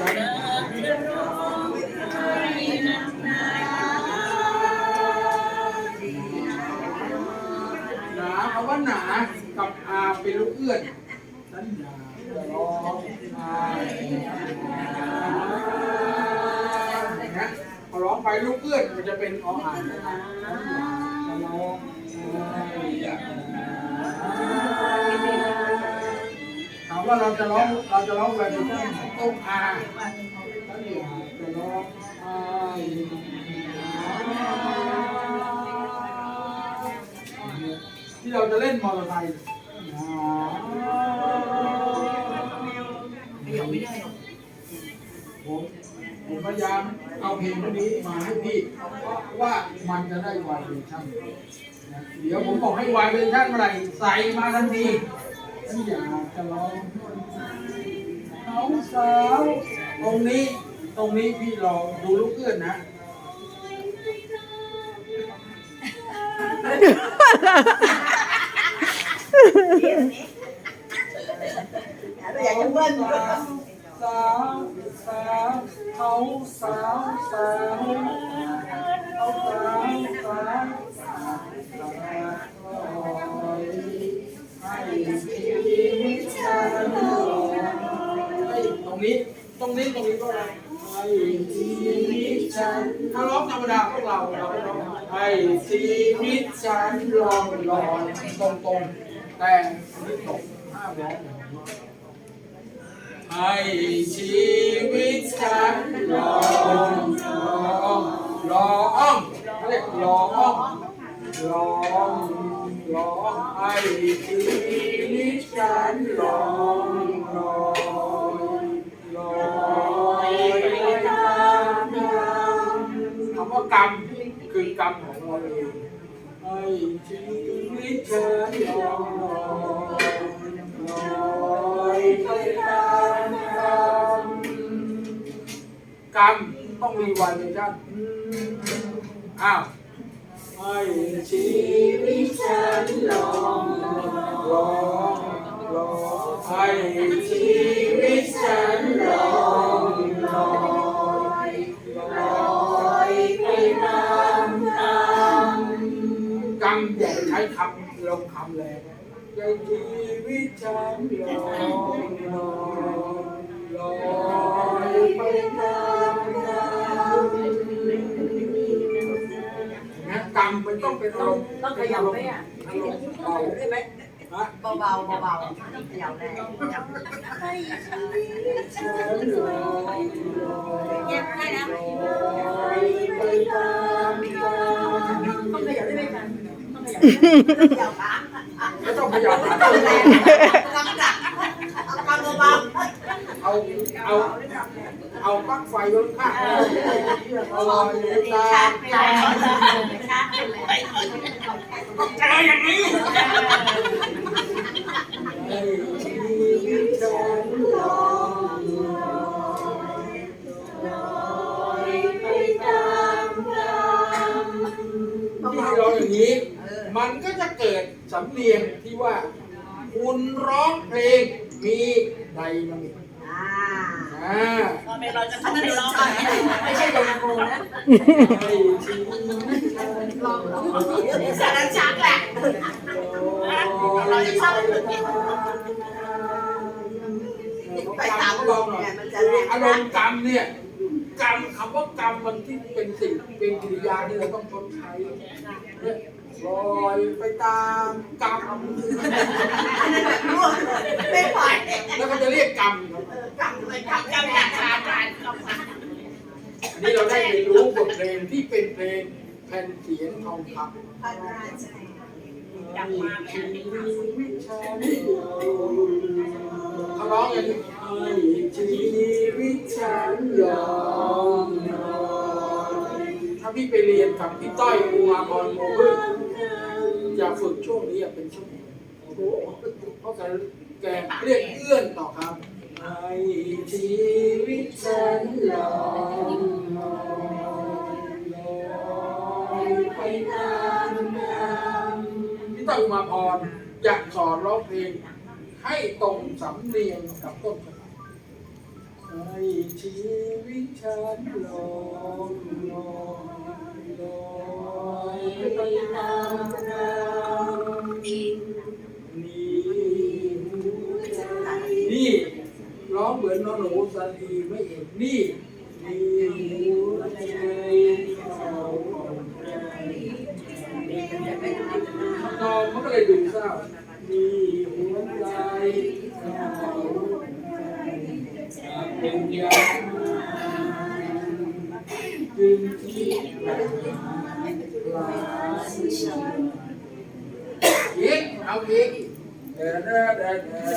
หนาคำว่าหนากับอาเป็นลูกเอื้อนสัญญาร้องไห้นะพอร้องไปลูกเอื้อนมันจะเป็นออ่านนะจะร้องถามว่าเราจะร้องเราจะร้องแบบนี้ องอาสัญญาที่เราจะเล่นมอเตอร์ไซค์ผมผมพยายามเอาเพลงนี้มาให้พี่เพราะว่ามันจะได้วายเวอร์ชันนเดี๋ยวผมบอกให้วายเวอร์ชันเมื่อไหร่ใส่มาทันทีฉันอยากจะร้อง เขาสาวตรงนี้ตรงนี้พี่ลองดูลูกเอื้อนนะอยากจะเบิ้ลสาวสาวเขาสาวสาวเขาสาวสาวสาวให้ชีวิตฉันตรง นี้ ตรงนี้ตรงนี้ก็ได้ให้ชีวิตฉันถ้าร้องธรรมดาพวกเราเราไม่ร้องให้ชีวิตฉันลองลอยตรงตรงแต่งนี้ตกห้าร้องให้ชีวิตฉันลองลองลองเขาเรียกลองลองลองให้ชีวิตฉันลอง ฉันลองลอยลอยไปตามกรรมกรรมต้องมีวันเลยจ้ะอ้าวให้ชีวิตฉันลองลองลองให้ชีวิตฉันลอง ลงคำแรงให้ชีวิตฉันลองลอยลอยไปตามกรรมนะกรรมมันต้องเป็นอารมต้องขยับไหมอะอารมณ์เบาได้ไหมฮะเบาเบาเบาเบาขยับแรงเย็บให้นะ ไม่ต้องขยับขาต้องแรงกำจัดเอากำเบาเอาเอาเอาปลั๊กไฟไว้ข้างเอาลอยตามกรรมต้องเจออย่างนี้ให้ชีวิตฉันลองลอยไปตามกรรมที่เราอย่างนี้ มันก็จะเกิดสำเนียงที่ว่า คุณร้องเพลงมีไดนามิกอ่าอ่าเราจะทำให้ร้องไม่ใช่โดนโกนะให้ชีวิตฉันลองสารชักแหละเราจะชอบไปตามลมเนี่ยมันจะแรงอารมณ์กรรมเนี่ยกรรมคำว่ากรรมมันที่เป็นสิ่งเป็นกิริยาที่เราต้องชดใช้เนี่ย ลอยไปตามกรรมร่วงไม่ปล่อยแล้วก็จะเรียกกรรมครับกำเลยกำกำอยากขาดการกำอันนี้เราได้เรียนรู้บทเพลงที่เป็นเพลงแผ่นเสียงทองคำพันราชให้ชีวิตฉันเขาร้องอย่างนี้ให้ชีวิตฉันยอมนอนถ้าพี่ไปเรียนกับพี่ต้อยอุมาพรโมพึ่ งจะฝึกช่วงนี้เป็นชั่วโมงโอ้โหเพราะแกแกเรียกเอื้อนต่อครับให้ชีวิตฉันยอมนอนลอยไปตามกรรมพี่ต้อยอุมาพรจะสอนร้องเพลง ให้ตรงสำเนียงกับต้นฉบับให้ชีวิตฉันลองลองลอยไปตามน้ำ ร้องเหมือนน้องหนูสันดีไม่เอกนี่นี่หัวใจเขานอนมันก็เลยดูเศร้านี่หัวใจเขาเป็นยาจึงที่ลาอีกเอาอีกเด้อเอเด้อ